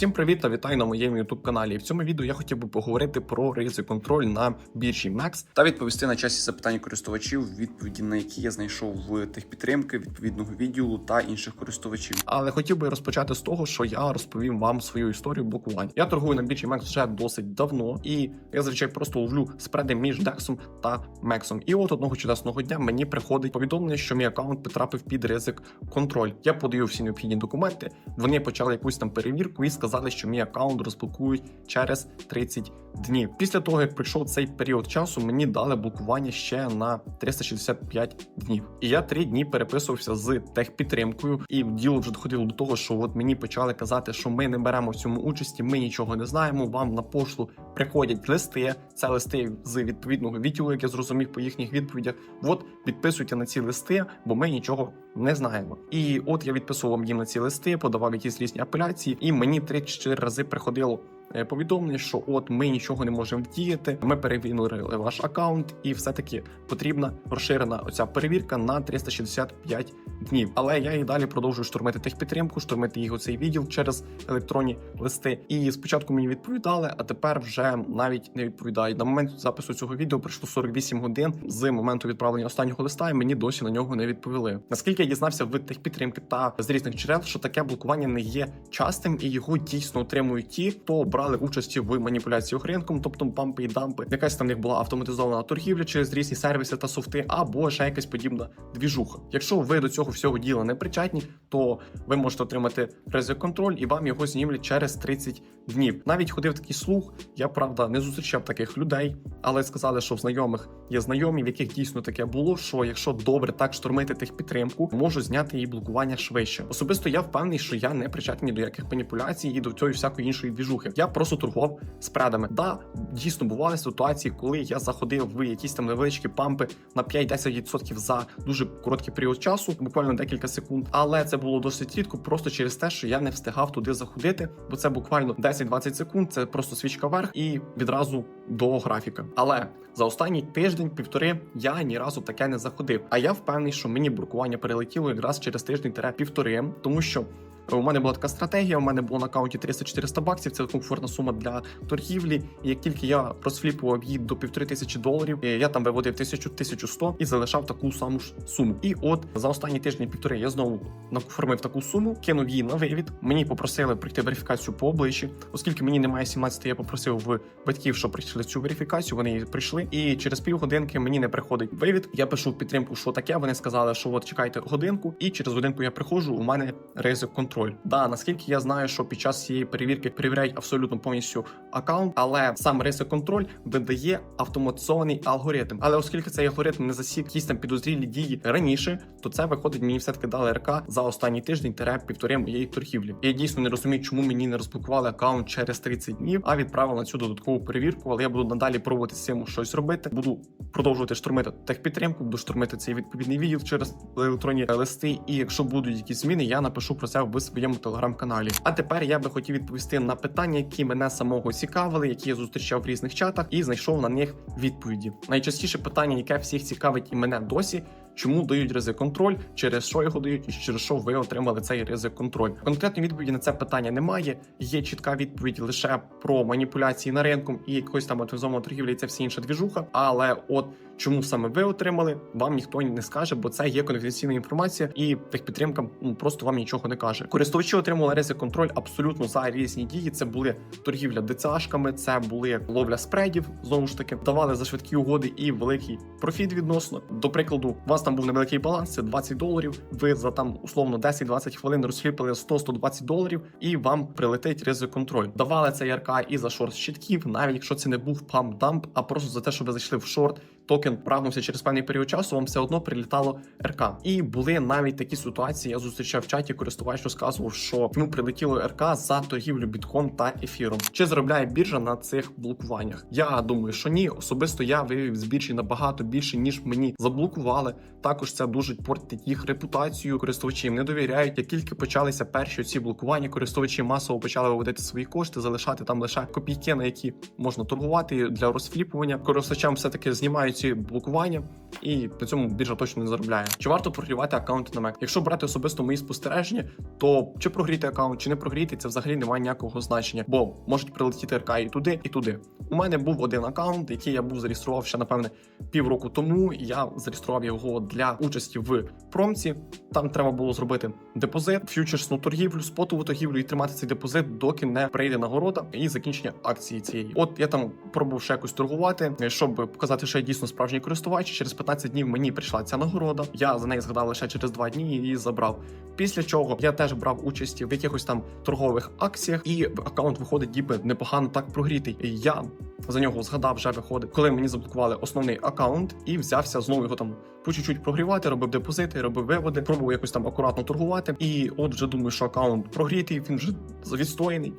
Всім привіт та вітаю на моєму youtube каналі. В цьому відео я хотів би поговорити про ризик контроль на біржі MEX та відповісти на часі запитань користувачів, відповіді на які я знайшов в техпідтримки відповідного відділу та інших користувачів. Але хотів би розпочати з того, що я розповім вам свою історію блокувань. Я торгую на біржі MEX вже досить давно, і я зазвичай просто ловлю спреди між DEX та MEX. І от одного чудесного дня мені приходить повідомлення, що мій аккаунт потрапив під ризик контроль. Я подаю всі необхідні документи. Вони почали якусь там перевірку і сказали, що мій аккаунт розблокують через 30 днів. Після того, як пройшов цей період часу, мені дали блокування ще на 365 днів. І я три дні переписувався з техпідтримкою, і діло вже доходило до того, що от мені почали казати, що ми не беремо в цьому участі, ми нічого не знаємо. Вам на пошту приходять листи. Це листи з відповідного відділу, як я зрозумів по їхніх відповідях. От підписуйте на ці листи, бо ми нічого не знаємо. І от я відписував їм на ці листи, подавав якісь різні апеляції, і мені 3-4 рази приходило. Е, Повідомлення, що от ми нічого не можемо вдіяти. Ми перевірили ваш аккаунт, і все таки потрібна розширена оця перевірка на 365 днів. Але я і далі продовжую штурмити техпідтримку, штурмити їх у цей відділ через електронні листи. І спочатку мені відповідали, а тепер вже навіть не відповідають. На момент запису цього відео пройшло 48 годин з моменту відправлення останнього листа, і мені досі на нього не відповіли. Наскільки я дізнався в техпідтримки та з різних джерел, що таке блокування не є частим, і його дійсно отримують ті, хто брали участь в маніпуляціях ринком, тобто пампи і дампи. Якась там в них була автоматизована торгівля через різні сервіси та софти, або ще якась подібна двіжуха. Якщо ви до цього всього діла не причетні, то ви можете отримати ризик контроль і вам його знімлять через 30 днів. Навіть ходив такий слух. Я правда не зустрічав таких людей, але сказали, що в знайомих є знайомі, в яких дійсно таке було. Що якщо добре так штурмити техпідтримку, можуть зняти її блокування швидше. Особисто я впевнений, що я не причетний до яких маніпуляцій і до цієї всякої іншої двіжухи. Я просто торгував спредами. Да, дійсно бували ситуації, коли я заходив в якісь там невеличкі пампи на 5-10% за дуже короткий період часу, буквально декілька секунд. Але це було досить рідко, просто через те, що я не встигав туди заходити, бо це буквально 10-20 секунд. Це просто свічка вверх і відразу до графіка. Але за останній тиждень-півтори я ні разу таке не заходив. А я впевнений, що мені блокування перелетіло якраз через тиждень-півтори, тому що. У мене була така стратегія. У мене було на аккаунті 300-400 баксів. Це комфортна сума для торгівлі. І як тільки я розфліпував її до півтори тисячі доларів, е, я там виводив тисячу 1100 і залишав таку саму ж суму. І от за останні тижні півтори я знову наформив таку суму, кинув її на вивід. Мені попросили пройти верифікацію по обличчі, оскільки мені немає 17, я попросив в батьків, щоб прийшли цю верифікацію. Вони прийшли, і через півгодинки мені не приходить вивід. Я пишу в підтримку, що таке. Вони сказали, що от чекайте годинку, і через годинку я приходжу. У мене ризик контроль. Да, наскільки я знаю, що під час цієї перевірки перевіряють абсолютно повністю аккаунт, але сам ризик контроль видає автоматизований алгоритм. Але оскільки цей алгоритм не засік якісь там підозрілі дії раніше, то це виходить мені все таки дали РК за останній тиждень тере півтори моєї торгівлі. Я дійсно не розумію, чому мені не розблокували аккаунт через 30 днів, а відправили на цю додаткову перевірку. Але я буду надалі пробувати з цим щось робити. Буду продовжувати штурмити техпідтримку, буду штурмити цей відповідний відділ через електронні листи. І якщо будуть якісь зміни, я напишу про це в своєму телеграм-каналі. А тепер я би хотів відповісти на питання, які мене самого цікавили, які я зустрічав в різних чатах, і знайшов на них відповіді. Найчастіше питання, яке всіх цікавить і мене досі. Чому дають ризик контроль, через що його дають, і через що ви отримали цей ризик контроль? Конкретної відповіді на це питання немає. Є чітка відповідь лише про маніпуляції на ринку і якось там автоматизована торгівля, і це вся інша двіжуха. Але от чому саме ви отримали, вам ніхто не скаже, бо це є конфіденційна інформація, і техпідтримка ну, просто вам нічого не каже. Користувачі отримали ризик контроль абсолютно за різні дії. Це були торгівля ДЦАшками, це були ловля спредів. Знову ж таки, давали за швидкі угоди і великий профіт відносно. До прикладу, у вас там був невеликий баланс, це 20 доларів. Ви за там условно 10-20 хвилин розфліпали 100-120 доларів, і вам прилетить ризик контроль. Давали це ярка і за шорт щитків, навіть якщо це не був пам-дамп, а просто за те, що ви зайшли в шорт. Токен прагнувся через певний період часу, вам все одно прилітало РК. І були навіть такі ситуації. Я зустрічав в чаті, користувач розказував, що йому прилетіло РК за торгівлю бітком та ефіром. Чи заробляє біржа на цих блокуваннях? Я думаю, що ні. Особисто я вивів з біржі набагато більше, ніж мені заблокували. Також це дуже портить їх репутацію. Користувачі не довіряють. Як тільки почалися перші ці блокування, користувачі масово почали виводити свої кошти, залишати там лише копійки, на які можна торгувати для розфліпування. Користувачам все таки знімають ці блокування. І на цьому біржа точно не заробляє. Чи варто прогрівати аккаунти на Mac? Якщо брати особисто мої спостереження, то чи прогріти аккаунт, чи не прогріти, це взагалі не має ніякого значення, бо можуть прилетіти РК і туди, і туди. У мене був один аккаунт, який я був зареєстрував ще напевне півроку тому. Я зареєстрував його для участі в промці. Там треба було зробити депозит, фьючерсну торгівлю, спотову торгівлю і тримати цей депозит, доки не прийде нагорода і закінчення акції цієї. От я там пробував ще якось торгувати, щоб показати, що я дійсно справжній користувач. Через 15 днів мені прийшла ця нагорода. Я за неї згадав лише через 2 дні і її забрав. Після чого я теж брав участь в якихось там торгових акціях, і аккаунт виходить ніби непогано так прогрітий. І Я за нього згадав вже виходить, коли мені заблокували основний аккаунт і взявся знову його там по чуть-чуть прогрівати, робив депозити, робив виводи, пробував якось там акуратно торгувати. І от вже думаю, що аккаунт прогрітий, він вже відстояний.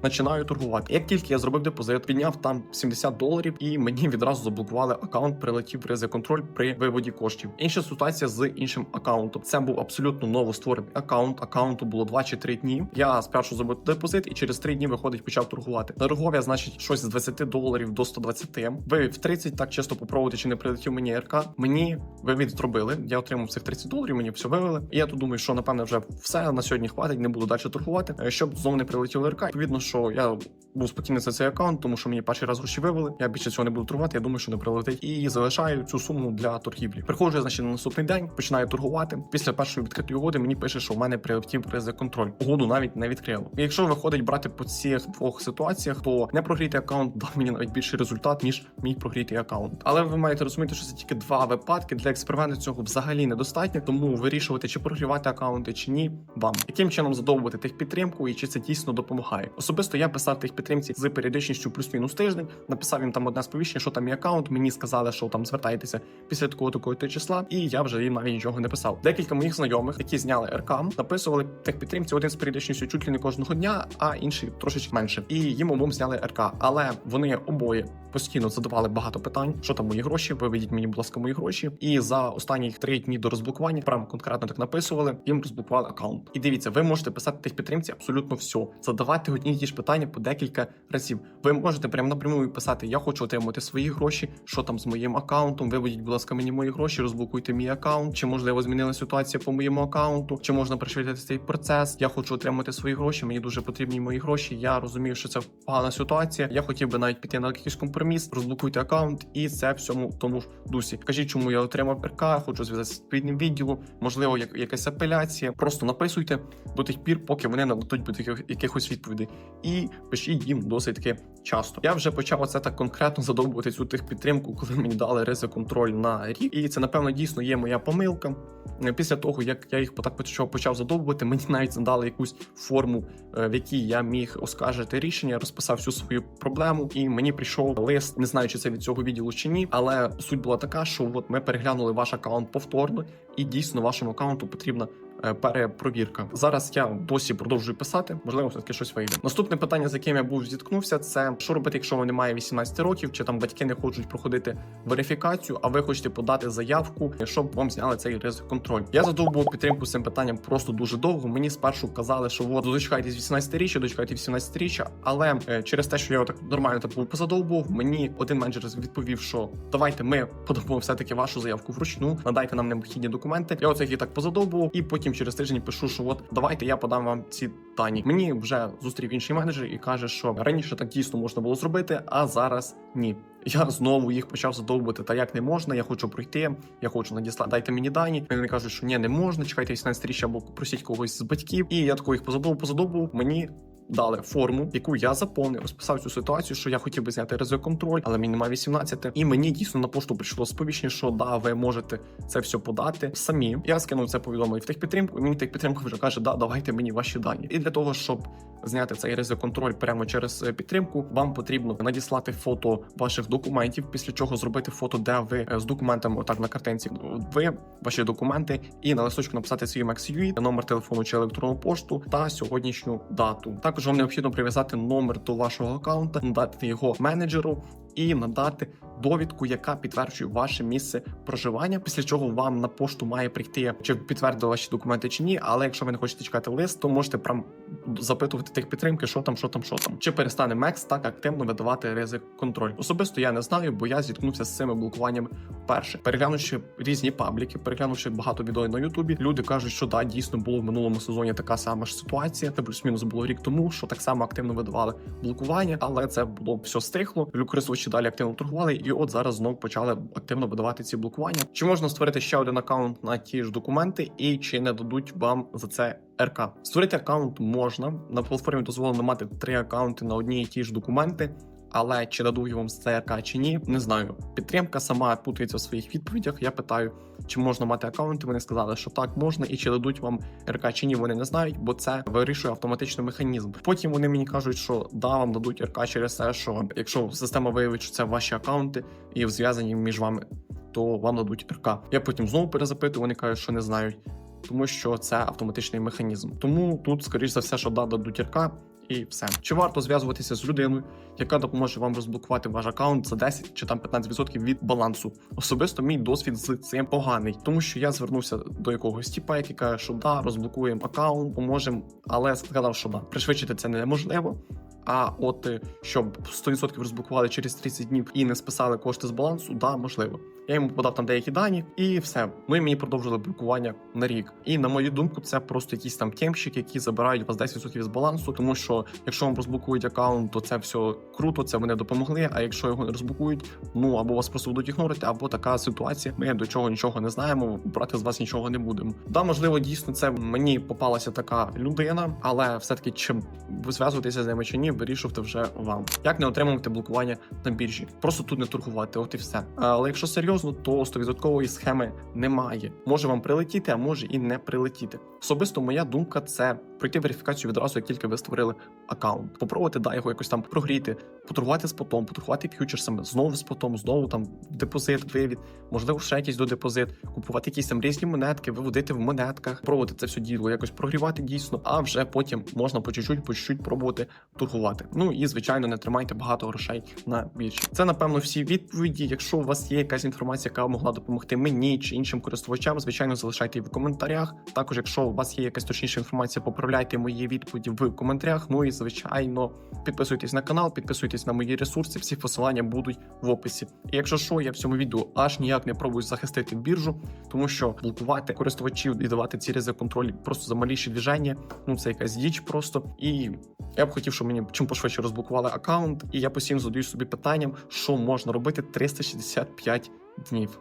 Починаю торгувати. Як тільки я зробив депозит, підняв там 70 доларів, і мені відразу заблокували аккаунт, прилетів ризик контроль при виводі коштів. Інша ситуація з іншим аккаунтом. Це був абсолютно новостворений аккаунт. Аккаунту було 2 чи 3 дні. Я спершу зробив депозит, і через 3 дні виходить, почав торгувати. Торгов я, значить, щось з 20 доларів до 120. Ви в 30 так чисто попробуйте, чи не прилетів мені РК. Мені вивід зробили. Я отримав цих 30 доларів, мені все вивели. І я тут думаю, що напевне вже все на сьогодні хватить, не буду далі торгувати, е, щоб знову не прилетів РК. Відповідно, що я був спокійний за цей аккаунт, тому що мені перший раз гроші вивели. Я більше цього не буду торгувати. Я думаю, що не прилетить. І залишаю цю суму для торгівлі. Приходжу, я, значить, на наступний день, починаю торгувати. Після першої відкритої угоди мені пише, що в мене прилетів ризик контроль. Угоду навіть не відкрило. І якщо виходить брати по цих двох ситуаціях, то не прогрітий аккаунт дав мені навіть більший результат, ніж мій прогрітий аккаунт. Але ви маєте розуміти, що це тільки два випадки. Для експерименту цього взагалі недостатньо, тому вирішувати, чи прогрівати аккаунти, чи ні, вам яким чином задовбувати тих підтримку і чи це дійсно допомагає. Особисто я писав тих підтримці з періодичністю плюс-мінус тиждень. Написав їм там одне сповіщення, що там є аккаунт. Мені сказали, що там звертайтеся після такого такого то числа, і я вже їм навіть нічого не писав. Декілька моїх знайомих, які зняли РК, написували тих підтримці один з періодичністю чуть ли не кожного дня, а інший трошечки менше. І їм обом зняли РК. Але вони обоє постійно задавали багато питань, що там мої гроші. Виведіть мені, будь ласка, мої гроші. І за останні три дні до розблокування, прям конкретно так написували, їм розблокували аккаунт. І дивіться, ви можете писати тих підтримці абсолютно все, задавати одні ті ж питання по декілька разів. Ви можете прямо напряму писати: Я хочу отримати свої гроші, що там з моїм аккаунтом. Виведіть, будь ласка, мені мої гроші, розблокуйте мій аккаунт. Чи можливо змінила ситуація по моєму аккаунту? Чи можна пришвидшити цей процес? Я хочу отримати свої гроші. Мені дуже потрібні мої гроші. Я розумію, що це погана ситуація. Я хотів би навіть піти на якийсь компроміс, розблокуйте аккаунт, і це всьому тому ж дусі. Кажіть, чому я отримав РК, хочу зв'язатися з відповідним відділом, можливо, як якась апеляція. Просто написуйте до тих пір, поки вони нададуть до яких- якихось відповідей, і пишіть їм досить таки часто. Я вже почав оце так конкретно задовбувати цю тих підтримку, коли мені дали ризик контроль на рік. І це напевно дійсно є моя помилка. Після того, як я їх так почав почав задовбувати, мені навіть задали якусь форму, е, в якій я міг оскаржити рішення, розписав всю свою проблему, і мені прийшов лист. Не знаю, чи це від цього відділу чи ні, але суть була така, що от ми переглянули ваш аккаунт повторно, і дійсно вашому аккаунту потрібна. Е, Перепровірка зараз я досі продовжую писати. Можливо, все таки щось вийде. Наступне питання, з яким я був зіткнувся, це що робити, якщо вам немає 18 років, чи там батьки не хочуть проходити верифікацію, а ви хочете подати заявку, щоб вам зняли цей ризик контроль. Я задовбував підтримку цим питанням просто дуже довго. Мені спершу казали, що от дочекайтесь 18 річчя, дочекайтесь 18 річчя, але е, через те, що я так нормально так був позадовбував, мені один менеджер відповів, що давайте ми подобаємо все таки вашу заявку вручну, надайте нам необхідні документи. Я оце так позадовбував, і потім через тиждень пишу, що от давайте я подам вам ці дані. Мені вже зустрів інший менеджер і каже, що раніше так дійсно можна було зробити, а зараз ні. Я знову їх почав задовбити. Та як не можна, я хочу пройти, я хочу надіслати. Дайте мені дані. Вони кажуть, що ні, не можна. Чекайте 18 річчя або просіть когось з батьків. І я такого їх позадовбу позадовбу. Мені дали форму, яку я заповнив, розписав цю ситуацію, що я хотів би зняти ризик контроль, але мені немає 18. І мені дійсно на пошту прийшло сповіщення, що да, ви можете це все подати самі. Я скинув це повідомлення в техпідтримку, і мені техпідтримка вже каже, да, давайте мені ваші дані. І для того, щоб зняти цей ризик контроль прямо через е, підтримку, вам потрібно надіслати фото ваших документів, після чого зробити фото, де ви е, з документами, отак на картинці. Ви ваші документи, і на листочку написати свій MaxUI, номер телефону чи електронну пошту та сьогоднішню дату. Також вам необхідно прив'язати номер до вашого аккаунта, надати його менеджеру. І надати довідку, яка підтверджує ваше місце проживання. Після чого вам на пошту має прийти, чи підтвердили ваші документи чи ні. Але якщо ви не хочете чекати лист, то можете прям запитувати тих підтримки, що там, що там, що там. Чи перестане Мекс так активно видавати ризик контроль? Особисто я не знаю, бо я зіткнувся з цими блокуваннями вперше. Переглянувши різні пабліки, переглянувши багато відео на Ютубі, люди кажуть, що да, дійсно було в минулому сезоні така сама ж ситуація. Це плюс-мінус було рік тому, що так само активно видавали блокування, але це було все стихло. Користувачі далі активно торгували, і от зараз знов почали активно видавати ці блокування. Чи можна створити ще один аккаунт на ті ж документи, і чи не дадуть вам за це РК? Створити аккаунт можна на платформі. Дозволено мати три аккаунти на одні і ті ж документи. Але чи дадуть вам з чи ні, не знаю. Підтримка сама путається в своїх відповідях. Я питаю, чи можна мати аккаунти. Вони сказали, що так можна, і чи дадуть вам РК чи ні, вони не знають, бо це вирішує автоматичний механізм. Потім вони мені кажуть, що да, вам дадуть РК через те, що якщо система виявить, що це ваші аккаунти і зв'язані між вами, то вам дадуть РК. Я потім знову перезапитую, вони кажуть, що не знають, тому що це автоматичний механізм. Тому тут, скоріш за все, що да, дадуть РК. І все. Чи варто зв'язуватися з людиною, яка допоможе вам розблокувати ваш аккаунт за 10 чи там 15% від балансу? Особисто мій досвід з цим поганий, тому що я звернувся до якогось тіпа, який каже, що да, розблокуємо аккаунт, поможемо, але сказав, що да, пришвидшити це неможливо. А от е, щоб 100% розблокували через 30 днів і не списали кошти з балансу, да, можливо. Я йому подав там деякі дані, і все. Ну і мені продовжили блокування на рік. І на мою думку, це просто якісь там темщики, які забирають вас 10% з балансу. Тому що якщо вам розблокують аккаунт, то це все круто, це вони допомогли. А якщо його не розблокують, ну або вас просто будуть ігнорити, або така ситуація. Ми до чого нічого не знаємо, брати з вас нічого не будемо. Да, можливо, дійсно це мені попалася така людина, але все-таки чим ви зв'язуєтеся з ними чи ні, вирішувати вже вам. Як не отримувати блокування на біржі? Просто тут не торгувати, от і все. Але якщо серйозно, то 100% схеми немає. Може вам прилетіти, а може і не прилетіти. Особисто моя думка це пройти верифікацію відразу, як тільки ви створили аккаунт. Попробувати да його якось там прогріти, поторгувати з потом, поторгувати ф'ючерсами, знову з потом, знову там депозит, вивід, можливо, ще якийсь додепозит, купувати якісь там різні монетки, виводити в монетках, пробувати це все діло, якось прогрівати дійсно, а вже потім можна по чуть-чуть, по чуть-чуть пробувати торгувати. Ну і звичайно, не тримайте багато грошей на біржі. Це напевно всі відповіді. Якщо у вас є якась інформація, яка могла допомогти мені чи іншим користувачам, звичайно, залишайте її в коментарях. Також, якщо у вас є якась точніша інформація, поправляйте мої відповіді в коментарях. Ну і звичайно, підписуйтесь на канал, підписуйтесь на мої ресурси. Всі посилання будуть в описі. І якщо що, я в цьому відео аж ніяк не пробую захистити біржу, тому що блокувати користувачів і давати ці ризик контроль просто за маліші движення. Ну це якась діч просто. І я б хотів, щоб мені чим пошвидше розблокували аккаунт, і я постійно задаю собі питанням, що можна робити 365 днів.